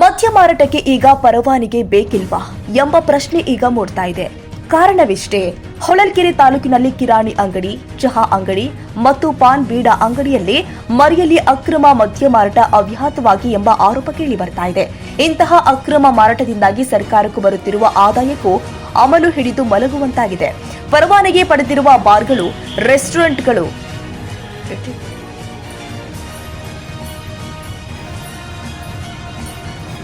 ಮದ್ಯ ಮಾರಾಟಕ್ಕೆ ಈಗ ಪರವಾನಿಗೆ ಬೇಕಿಲ್ವಾ ಎಂಬ ಪ್ರಶ್ನೆ ಈಗ ಮೂಡ್ತಾ ಇದೆ. ಕಾರಣವಿಷ್ಟೇ, ಹೊಳಲ್ಕೆರೆ ತಾಲೂಕಿನಲ್ಲಿ ಕಿರಾಣಿ ಅಂಗಡಿ, ಚಹಾ ಅಂಗಡಿ ಮತ್ತು ಪಾನ್ ಬೀಡ ಅಂಗಡಿಯಲ್ಲಿ ಮರಿಯಲ್ಲಿ ಅಕ್ರಮ ಮದ್ಯ ಮಾರಾಟ ಅವ್ಯಾಹತವಾಗಿ ಎಂಬ ಆರೋಪ ಕೇಳಿ ಬರ್ತಾ ಇದೆ. ಇಂತಹ ಅಕ್ರಮ ಮಾರಾಟದಿಂದಾಗಿ ಸರ್ಕಾರಕ್ಕೂ ಬರುತ್ತಿರುವ ಆದಾಯಕ್ಕೂ ಅಮಲು ಹಿಡಿದು ಮಲಗುವಂತಾಗಿದೆ. ಪರವಾನಗಿ ಪಡೆದಿರುವ ಬಾರ್ಗಳು, ರೆಸ್ಟೋರೆಂಟ್ಗಳು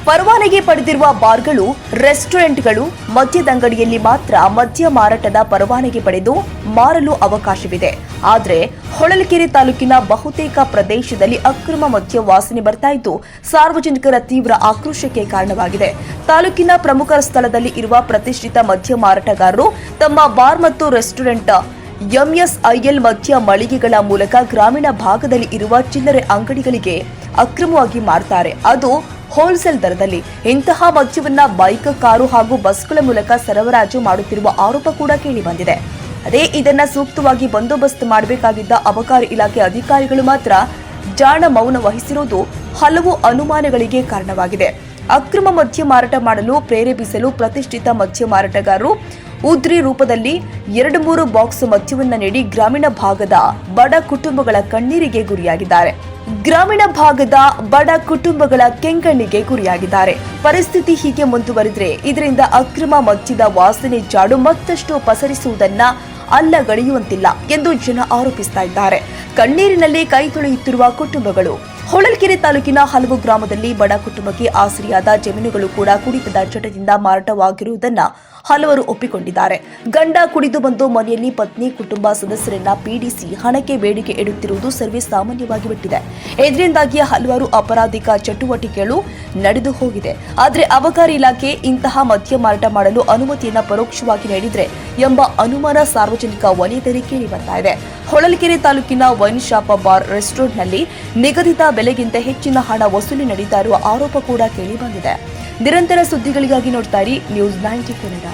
ಪರವಾನಗಿ ಪಡೆದಿರುವ ಬಾರ್ಗಳು, ರೆಸ್ಟೋರೆಂಟ್ಗಳು, ಮದ್ಯದಂಗಡಿಯಲ್ಲಿ ಮಾತ್ರ ಮದ್ಯ ಮಾರಾಟದ ಪರವಾನಗಿ ಪಡೆದು ಮಾರಲು ಅವಕಾಶವಿದೆ. ಆದರೆ ಹೊಳಲ್ಕೆರೆ ತಾಲೂಕಿನ ಬಹುತೇಕ ಪ್ರದೇಶದಲ್ಲಿ ಅಕ್ರಮ ಮದ್ಯ ವಾಸನೆ ಬರ್ತಾ ಇದ್ದು, ಸಾರ್ವಜನಿಕರ ತೀವ್ರ ಆಕ್ರೋಶಕ್ಕೆ ಕಾರಣವಾಗಿದೆ. ತಾಲೂಕಿನ ಪ್ರಮುಖ ಸ್ಥಳದಲ್ಲಿ ಇರುವ ಪ್ರತಿಷ್ಠಿತ ಮದ್ಯ ಮಾರಾಟಗಾರರು ತಮ್ಮ ಬಾರ್ ಮತ್ತು ರೆಸ್ಟೋರೆಂಟ್ ಎಂಎಸ್ಐಎಲ್ ಮದ್ಯ ಮಳಿಗೆಗಳ ಮೂಲಕ ಗ್ರಾಮೀಣ ಭಾಗದಲ್ಲಿ ಇರುವ ಚಿಲ್ಲರೆ ಅಂಗಡಿಗಳಿಗೆ ಅಕ್ರಮವಾಗಿ ಮಾರುತ್ತಾರೆ ಅದು ಹೋಲ್ಸೇಲ್ ದರದಲ್ಲಿ ಇಂತಹ ಮದ್ಯವನ್ನ ಬೈಕ್, ಕಾರು ಹಾಗೂ ಬಸ್ಗಳ ಮೂಲಕ ಸರಬರಾಜು ಮಾಡುತ್ತಿರುವ ಆರೋಪ ಕೂಡ ಕೇಳಿಬಂದಿದೆ ಅದೇ ಇದನ್ನ ಸೂಕ್ತವಾಗಿ ಬಂದೋಬಸ್ತ್ ಮಾಡಬೇಕಾಗಿದ್ದ ಅಬಕಾರಿ ಇಲಾಖೆ ಅಧಿಕಾರಿಗಳು ಮಾತ್ರ ಜಾಣ ಮೌನ ವಹಿಸಿರುವುದು ಹಲವು ಅನುಮಾನಗಳಿಗೆ ಕಾರಣವಾಗಿದೆ. ಅಕ್ರಮ ಮದ್ಯ ಮಾರಾಟ ಮಾಡಲು ಪ್ರೇರೇಪಿಸಲು ಪ್ರತಿಷ್ಠಿತ ಮದ್ಯ ಮಾರಾಟಗಾರರು ಉದ್ರಿ ರೂಪದಲ್ಲಿ ಎರಡು ಮೂರು ಬಾಕ್ಸ್ ಮದ್ಯವನ್ನ ನೀಡಿ ಗ್ರಾಮೀಣ ಭಾಗದ ಬಡ ಕುಟುಂಬಗಳ ಕಣ್ಣೀರಿಗೆ ಗುರಿಯಾಗಿದ್ದಾರೆ. ಗ್ರಾಮೀಣ ಭಾಗದ ಬಡ ಕುಟುಂಬಗಳ ಕೆಂಗಣ್ಣಿಗೆ ಗುರಿಯಾಗಿದ್ದಾರೆ. ಪರಿಸ್ಥಿತಿ ಹೀಗೆ ಮುಂದುವರಿದ್ರೆ ಇದರಿಂದ ಅಕ್ರಮ ಮಚ್ಚಿದ ವಾಸನೆ ಜಾಡು ಮತ್ತಷ್ಟು ಪಸರಿಸುವುದನ್ನ ಅಲ್ಲಗಳೆಯುವಂತಿಲ್ಲ ಎಂದು ಜನ ಆರೋಪಿಸ್ತಾ ಇದ್ದಾರೆ. ಕಣ್ಣೀರಿನಲ್ಲಿ ಕೈ ತೊಳೆಯುತ್ತಿರುವ ಕುಟುಂಬಗಳು ಹೊಳಲ್ಕೆರೆ ತಾಲೂಕಿನ ಹಲವು ಗ್ರಾಮದಲ್ಲಿ ಬಡ ಕುಟುಂಬಕ್ಕೆ ಆಸರಿಯಾದ ಜಮೀನುಗಳು ಕೂಡ ಕುಡಿತದ ಚಟದಿಂದ ಮಾರಾಟವಾಗಿರುವುದನ್ನ ಹಲವರು ಒಪ್ಪಿಕೊಂಡಿದ್ದಾರೆ. ಗಂಡ ಕುಡಿದು ಬಂದು ಮನೆಯಲ್ಲಿ ಪತ್ನಿ, ಕುಟುಂಬ ಸದಸ್ಯರನ್ನ ಪೀಡಿಸಿ ಹಣಕ್ಕೆ ಬೇಡಿಕೆ ಇಡುತ್ತಿರುವುದು ಸರ್ವೇ ಸಾಮಾನ್ಯವಾಗಿ ಬಿಟ್ಟಿದೆ. ಇದರಿಂದಾಗಿ ಹಲವಾರು ಅಪರಾಧಿಕ ಚಟುವಟಿಕೆಗಳು ನಡೆದು ಹೋಗಿದೆ. ಆದರೆ ಅಬಕಾರಿ ಇಲಾಖೆ ಇಂತಹ ಮದ್ಯ ಮಾರಾಟ ಮಾಡಲು ಅನುಮತಿಯನ್ನ ಪರೋಕ್ಷವಾಗಿ ನೀಡಿದ್ರೆ ಎಂಬ ಅನುಮಾನ ಸಾರ್ವಜನಿಕ ವಲಯದಲ್ಲಿ ಕೇಳಿ ಬರ್ತಾ ಇದೆ. ಹೊಳಲ್ಕೆರೆ ತಾಲೂಕಿನ ವೈನ್ ಶಾಪ ಬಾರ್ ರೆಸ್ಟೋರೆಂಟ್ನಲ್ಲಿ ನಿಗದಿತ ಬೆಲೆಗಿಂತ ಹೆಚ್ಚಿನ ಹಣ ವಸೂಲಿ ನಡೀತಾ ಇರುವ ಆರೋಪ ಕೂಡ ಕೇಳಿ ಬಂದಿದೆ. ನಿರಂತರ ಸುದ್ದಿಗಳಿಗಾಗಿ ನೋಡ್ತಾ ನ್ಯೂಸ್ ನೈಂಟಿ ಕನ್ನಡ